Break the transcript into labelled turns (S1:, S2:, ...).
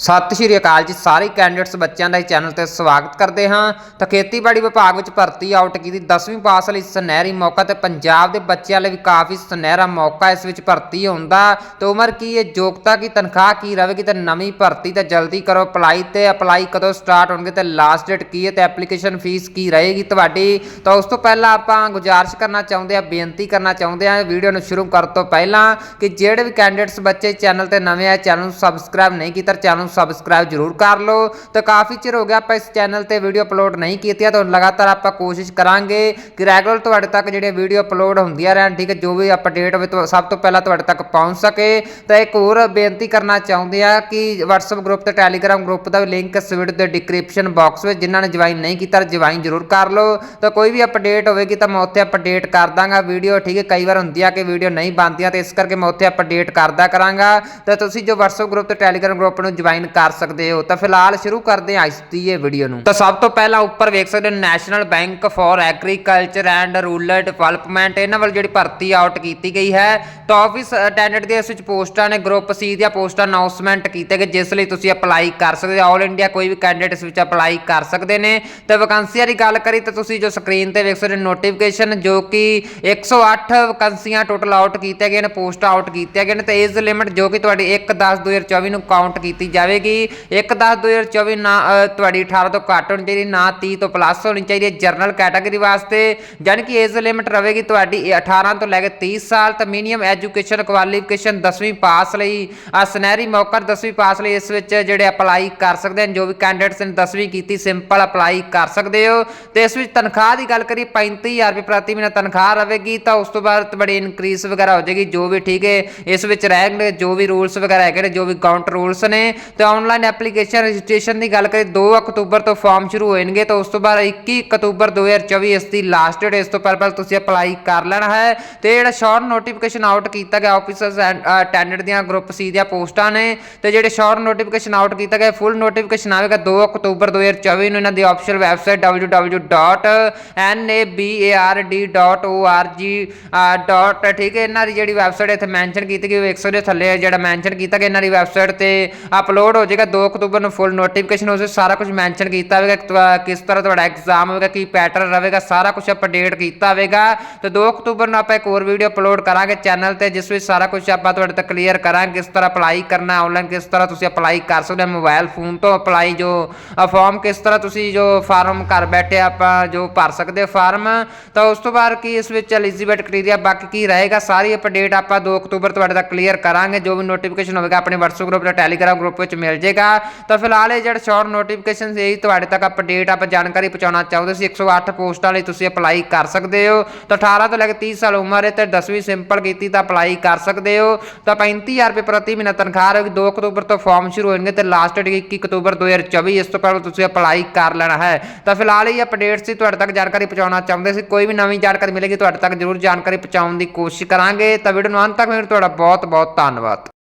S1: ਸਤਿ ਸ਼੍ਰੀ ਅਕਾਲ ਜੀ, ਸਾਰੇ ਕੈਂਡੀਡੇਟਸ ਬੱਚਿਆਂ ਦਾ ਇਸ ਚੈਨਲ ਤੇ ਸਵਾਗਤ ਕਰਦੇ ਹਾਂ। ਤਾਂ ਖੇਤੀਬਾੜੀ ਵਿਭਾਗ ਵਿੱਚ ਭਰਤੀ ਆਊਟ ਕੀਤੀ 10ਵੀਂ ਪਾਸ ਲਈ ਸੁਨਹਿਰੀ ਮੌਕਾ ਤੇ ਪੰਜਾਬ ਦੇ ਬੱਚਿਆਂ ਲਈ ਵੀ ਕਾਫੀ ਸੁਨਹਿਰਾ ਮੌਕਾ ਇਸ ਵਿੱਚ ਭਰਤੀ ਹੁੰਦਾ। ਤੇ ਉਮਰ ਕੀ ਹੈ, ਯੋਗਤਾ ਕੀ, ਤਨਖਾਹ ਕੀ ਰਹੇਗੀ ਤੇ ਨਵੀਂ ਭਰਤੀ ਤਾਂ ਜਲਦੀ ਕਰੋ। ਅਪਲਾਈ ਤੇ ਅਪਲਾਈ ਕਦੋਂ ਸਟਾਰਟ ਹੋਣਗੇ ਤੇ ਲਾਸਟ ਡੇਟ ਕੀ ਹੈ ਤੇ ਐਪਲੀਕੇਸ਼ਨ ਫੀਸ ਕੀ ਰਹੇਗੀ ਤੁਹਾਡੀ? ਤਾਂ ਉਸ ਤੋਂ ਪਹਿਲਾਂ ਆਪਾਂ ਗੁਜ਼ਾਰਿਸ਼ ਕਰਨਾ ਚਾਹੁੰਦੇ ਆ ਬੇਨਤੀ ਕਰਨਾ ਚਾਹੁੰਦੇ ਆ ਵੀਡੀਓ ਨੂੰ ਸ਼ੁਰੂ ਕਰਨ ਤੋਂ ਪਹਿਲਾਂ ਕਿ ਜਿਹੜੇ ਵੀ ਕੈਂਡੀਡੇਟਸ ਬੱਚੇ ਚੈਨਲ ਤੇ ਨਵੇਂ ਆ ਚੈਨਲ ਨੂੰ ਸਬਸਕ੍ਰਾਈਬ ਨਹੀਂ ਕੀਤਾ, ਚੈਨਲ ਨੂੰ ਸਬਸਕ੍ਰਾਈਬ ਜ਼ਰੂਰ ਕਰ ਲਓ। ਤਾਂ ਕਾਫੀ ਚਿਰ ਹੋ ਗਿਆ ਆਪਾਂ ਇਸ ਚੈਨਲ ਤੇ ਵੀਡੀਓ ਅਪਲੋਡ ਨਹੀਂ ਕੀਤੀਆਂ ਤਾਂ ਲਗਾਤਾਰ ਆਪਾਂ ਕੋਸ਼ਿਸ਼ ਕਰਾਂਗੇ ਕਿ ਰੈਗੂਲਰ ਤੁਹਾਡੇ ਤੱਕ ਜਿਹੜੇ ਵੀਡੀਓ ਅਪਲੋਡ ਹੁੰਦੀਆਂ ਰਹਿਣ, ਠੀਕ ਹੈ, ਜੋ ਵੀ ਅਪਡੇਟ ਹੋਵੇ ਸਭ ਤੋਂ ਪਹਿਲਾਂ ਤੁਹਾਡੇ ਤੱਕ ਪਹੁੰਚ ਸਕੇ। ਤਾਂ ਇੱਕ ਹੋਰ ਬੇਨਤੀ ਕਰਨਾ ਚਾਹੁੰਦੇ ਆ ਕਿ WhatsApp ਗਰੁੱਪ ਤੇ Telegram ਗਰੁੱਪ ਦਾ ਵੀ ਲਿੰਕ ਇਸ ਵੀਡੀਓ ਦੇ ਡਿਸਕ੍ਰਿਪਸ਼ਨ ਬਾਕਸ ਵਿੱਚ, ਜਿਨ੍ਹਾਂ ਨੇ ਜੁਆਇਨ ਨਹੀਂ ਕੀਤਾ ਜੁਆਇਨ ਜ਼ਰੂਰ ਕਰ ਲਓ। ਤਾਂ ਕੋਈ ਵੀ ਅਪਡੇਟ ਹੋਵੇਗੀ ਤਾਂ ਮੈਂ ਉੱਥੇ ਅਪਡੇਟ ਕਰ ਦਾਂਗਾ ਵੀਡੀਓ ਠੀਕ ਹੈ, ਕਈ ਵਾਰ ਹੁੰਦੀ ਆ ਕਿ ਵੀਡੀਓ ਨਹੀਂ ਬਣਦੀਆਂ ਤੇ ਇਸ ਕਰਕੇ ਮੈਂ ਉੱਥੇ ਅਪਡੇਟ ਕਰਦਾ ਕਰਾਂਗਾ। ਤਾਂ ਤੁਸੀਂ ਜੋ WhatsApp ਗਰੁੱਪ ਤੇ Telegram ਗਰੁੱਪ ਨੂੰ ਜੁਆਇਨ ਕਰ ਸਕਦੇ ਹੋ। ਤਾਂ ਫਿਲਹਾਲ ਸ਼ੁਰੂ ਕਰਦੇ ਹਾਂ ਅੱਜ ਦੀ ਇਹ ਵੀਡੀਓ ਨੂੰ। ਤਾਂ ਸਭ ਤੋਂ ਪਹਿਲਾਂ ਉੱਪਰ ਵੇਖ ਸਕਦੇ ਹੋ national bank for agriculture and rural development ਇਹਨਾਂ ਵੱਲ ਜਿਹੜੀ ਭਰਤੀ ਆਊਟ ਕੀਤੀ ਗਈ ਹੈ। ਤਾਂ ਆਫਿਸ ਅਟੈਂਡੈਂਟ ਦੇ ਇਸ ਵਿੱਚ ਪੋਸਟਾਂ ਨੇ ਗਰੁੱਪ ਸੀ ਦੀਆਂ ਪੋਸਟਾਂ ਅਨਾਉਂਸਮੈਂਟ ਕੀਤੇ ਗਏ, ਜਿਸ ਲਈ ਤੁਸੀਂ ਅਪਲਾਈ ਕਰ ਸਕਦੇ ਹੋ। ਆਲ ਇੰਡੀਆ ਕੋਈ ਵੀ ਕੈਂਡੀਡੇਟ ਇਸ ਵਿੱਚ ਅਪਲਾਈ ਕਰ ਸਕਦੇ ਨੇ। ਤੇ ਵੈਕੈਂਸੀਆਂ ਦੀ ਗੱਲ ਕਰੀ, ਤਾਂ ਤੁਸੀਂ ਜੋ ਸਕਰੀਨ ਤੇ ਵੇਖ ਸਕਦੇ ਹੋ ਨੋਟੀਫਿਕੇਸ਼ਨ ਜੋ ਕਿ 108 ਵੈਕੈਂਸੀਆਂ ਟੋਟਲ ਆਊਟ ਕੀਤੀਆਂ ਗਈਆਂ ਨੇ, ਪੋਸਟਾਂ ਆਊਟ ਕੀਤੀਆਂ ਗਈਆਂ ਨੇ। ਤੇ ਏਜ ਲਿਮਿਟ ਜੋ ਕਿ ਤੁਹਾਡੀ 1/10/2024 ਨੂੰ ਕਾਊਂਟ ਕੀਤੀ ਜਾਵੇਗੀ। 1/10/2024 ਨਾ ਤੁਹਾਡੀ 18 ਤੋਂ ਘੱਟ ਹੋਣੀ ਚਾਹੀਦੀ, ਨਾ 30 ਤੋਂ ਪਲੱਸ ਹੋਣੀ ਚਾਹੀਦੀ ਹੈ ਜਨਰਲ ਕੈਟਾਗਰੀ ਵਾਸਤੇ। ਯਾਨੀ ਕਿ ਏਜ ਲਿਮਿਟ ਰਹੇਗੀ ਤੁਹਾਡੀ ਇਹ 18 ਤੋਂ ਲੈ ਕੇ 30 ਸਾਲ ਤਾਂ ਮਿਨੀਮਮ ਐਜੂਕੇਸ਼ਨ ਕੁਆਲੀਫਿਕੇਸ਼ਨ 10ਵੀਂ ਪਾਸ ਲਈ। ਆ ਸੁਨਹਿਰੀ ਮੌਕਾ 10ਵੀਂ ਪਾਸ ਲਈ, ਇਸ ਵਿੱਚ ਜਿਹੜੇ ਅਪਲਾਈ ਕਰ ਸਕਦੇ ਹਨ, ਜੋ ਵੀ ਕੈਂਡੀਡੇਟਸ ਨੇ 10ਵੀਂ ਕੀਤੀ ਸਿੰਪਲ ਅਪਲਾਈ ਕਰ ਸਕਦੇ ਹੋ। ਤੇ ਇਸ ਵਿੱਚ ਤਨਖਾਹ ਦੀ ਗੱਲ ਕਰੀ 35000 ਰੁਪਏ ਪ੍ਰਤੀ ਮਹੀਨਾ ਤਨਖਾਹ ਰਹੇਗੀ, ਤਾਂ ਉਸ ਤੋਂ ਬਾਅਦ ਬੜੀ ਇਨਕਰੀਸ ਵਗੈਰਾ ਹੋ ਜਾਏਗੀ, ਜੋ ਵੀ ਠੀਕ ਹੈ, ਇਸ ਵਿੱਚ ਰਹਿਣਗੇ ਜੋ ਵੀ ਰੂਲਸ ਵਗੈਰਾ ਹੈਗੇ ਨੇ, ਜੋ ਵੀ ਕਾਊਂਟ ਰੂਲਸ ਨੇ। ਤੇ ਆਨਲਾਈਨ ਐਪਲੀਕੇਸ਼ਨ ਰਜਿਸਟ੍ਰੇਸ਼ਨ ਦੀ ਗੱਲ ਕਰੀ 2 ਅਕਤੂਬਰ ਤੋਂ ਫਾਰਮ ਸ਼ੁਰੂ ਹੋਣਗੇ ਤਾਂ ਉਸ ਤੋਂ ਬਾਅਦ 21 ਅਕਤੂਬਰ 2024 ਇਸ ਦੀ ਲਾਸਟ ਡੇਟ ਇਸ ਤੋਂ ਪਹਿਲਾਂ ਤੁਸੀਂ ਅਪਲਾਈ ਕਰ ਲੈਣਾ ਹੈ ਤੇ ਜਿਹੜਾ ਸ਼ਾਰਟ ਨੋਟੀਫਿਕੇਸ਼ਨ ਆਊਟ ਕੀਤਾ ਗਿਆ ਆਫਿਸਰਸ ਅਟੈਂਡੈਂਟ ਦੀਆਂ ਗਰੁੱਪ ਸੀ ਦੀਆਂ ਪੋਸਟਾਂ ਨੇ ਤੇ ਜਿਹੜੇ ਸ਼ਾਰਟ ਨੋਟੀਫਿਕੇਸ਼ਨ ਆਊਟ ਕੀਤਾ ਗਿਆ ਫੁੱਲ ਨੋਟੀਫਿਕੇਸ਼ਨ ਆਵੇਗਾ 2 ਅਕਤੂਬਰ 2024 ਨੂੰ ਇਹਨਾਂ ਦੀ ਅਫੀਸ਼ੀਅਲ ਵੈਬਸਾਈਟ www.nab.org ਠੀਕ ਹੈ, ਇਹਨਾਂ ਦੀ ਜਿਹੜੀ ਵੈਬਸਾਈਟ ਇੱਥੇ ਮੈਂਸ਼ਨ ਕੀਤੀ ਗਈ ਵੇਖ ਸਕਦੇ ਹੋ ਥੱਲੇ ਜਿਹੜਾ ਮੈਂਸ਼ਨ ਕੀਤਾ ਗਿਆ, ਇਹਨਾਂ ਦੀ ਵੈਬਸਾਈਟ ਤੇ ਅਪਲੋਡ ਹੋ ਜਾਏਗਾ 2 ਅਕਤੂਬਰ ਨੂੰ ਫੁੱਲ ਨੋਟੀਫਿਕੇਸ਼ਨ ਉਸ ਵਿੱਚ ਸਾਰਾ ਕੁਝ ਮੈਂਸ਼ਨ ਕੀਤਾ ਹੋਵੇਗਾ ਕਿਸ ਤਰ੍ਹਾਂ ਤੁਹਾਡਾ ਐਗਜ਼ਾਮ ਹੋਵੇਗਾ, ਕੀ ਪੈਟਰਨ ਰਹੇਗਾ, ਸਾਰਾ ਕੁਝ ਅਪਡੇਟ ਕੀਤਾ ਹੋਵੇਗਾ। ਤੇ 2 ਅਕਤੂਬਰ ਨੂੰ ਆਪਾਂ ਇੱਕ ਹੋਰ ਵੀਡੀਓ ਅਪਲੋਡ ਕਰਾਂਗੇ ਚੈਨਲ ਤੇ, ਜਿਸ ਵਿੱਚ ਸਾਰਾ ਕੁਝ ਆਪਾਂ ਤੁਹਾਡੇ ਤੱਕ ਕਲੀਅਰ ਕਰਾਂਗੇ, ਕਿਸ ਤਰ੍ਹਾਂ ਅਪਲਾਈ ਕਰਨਾ ਆਨਲਾਈਨ ਕਿਸ ਤਰ੍ਹਾਂ ਤੁਸੀਂ ਅਪਲਾਈ ਕਰ ਸਕਦੇ ਹੋ ਮੋਬਾਈਲ ਫੋਨ ਤੋਂ ਅਪਲਾਈ ਜੋ ਫਾਰਮ ਕਿਸ ਤਰ੍ਹਾਂ ਤੁਸੀਂ ਜੋ ਫਾਰਮ ਘਰ ਬੈਠੇ ਆਪਾਂ ਜੋ ਭਰ ਸਕਦੇ ਹੋ ਫਾਰਮ ਤਾਂ ਉਸ ਤੋਂ ਬਾਅਦ ਕੀ ਇਸ ਵਿੱਚ ਐਲੀਜੀਬਿਲਟੀ ਕ੍ਰਾਈਟੇਰੀਆ ਬਾਕੀ ਕੀ ਰਹੇਗਾ, ਸਾਰੀ ਅਪਡੇਟ ਆਪਾਂ 2 ਅਕਤੂਬਰ ਤੁਹਾਡੇ ਤੱਕ ਕਲੀਅਰ ਕਰਾਂਗੇ, ਜੋ ਵੀ ਨੋਟੀਫਿਕੇਸ਼ਨ ਹੋਵੇਗਾ, ਆਪਣੇ WhatsApp ਗਰੁੱਪ ਜਾਂ Telegram ਗਰੁੱਪ ਵਿੱਚ ਮਿਲ ਜਾਏਗਾ ਤਾਂ ਫਿਲਹਾਲ ਇਹ ਜਿਹੜਾ ਸ਼ਾਰਟ ਨੋਟੀਫਿਕੇਸ਼ਨ ਸੀ ਤੁਹਾਡੇ ਤੱਕ ਅਪਡੇਟ ਆਪਾਂ ਜਾਣਕਾਰੀ ਪਹੁੰਚਾਉਣਾ ਚਾਹੁੰਦੇ ਸੀ। 108 ਪੋਸਟਾਂ ਲਈ ਤੁਸੀਂ ਅਪਲਾਈ ਕਰ ਸਕਦੇ ਹੋ। ਤਾਂ 18 ਤੋਂ ਲੈ ਕੇ 30 ਸਾਲ ਉਮਰ ਹੈ ਤੇ 10ਵੀਂ ਸਿੰਪਲ ਕੀਤੀ ਤਾਂ ਅਪਲਾਈ ਕਰ ਸਕਦੇ ਹੋ। ਤਾਂ 35000 ਰੁਪਏ ਪ੍ਰਤੀ ਮਹੀਨਾ ਤਨਖਾਹ ਰਹੇਗੀ। 2 ਅਕਤੂਬਰ ਤੋਂ ਫਾਰਮ ਸ਼ੁਰੂ ਹੋਣਗੇ ਤੇ ਲਾਸਟ ਡੇਟ 21 ਅਕਤੂਬਰ 2024 ਇਸ ਤੋਂ ਪਹਿਲਾਂ ਤੁਸੀਂ ਅਪਲਾਈ ਕਰ ਲੈਣਾ ਹੈ। ਤਾਂ ਫਿਲਹਾਲ ਇਹ ਅਪਡੇਟ ਸੀ, ਤੁਹਾਡੇ ਤੱਕ ਜਾਣਕਾਰੀ ਪਹੁੰਚਾਉਣਾ ਚਾਹੁੰਦੇ ਸੀ। ਕੋਈ ਵੀ ਨਵੀਂ ਜਾਣਕਾਰੀ ਮਿਲੇਗੀ, ਤੁਹਾਡੇ ਤੱਕ ਜ਼ਰੂਰ ਜਾਣਕਾਰੀ ਪਹੁੰਚਾਉਣ ਦੀ ਕੋਸ਼ਿਸ਼ ਕਰਾਂਗੇ। ਤਾਂ ਵੀਡੀਓ ਨੂੰ ਅੰਤ ਤੱਕ ਮੇਰੇ ਤੁਹਾਡਾ ਬਹੁਤ ਬਹੁਤ ਧੰਨਵਾਦ।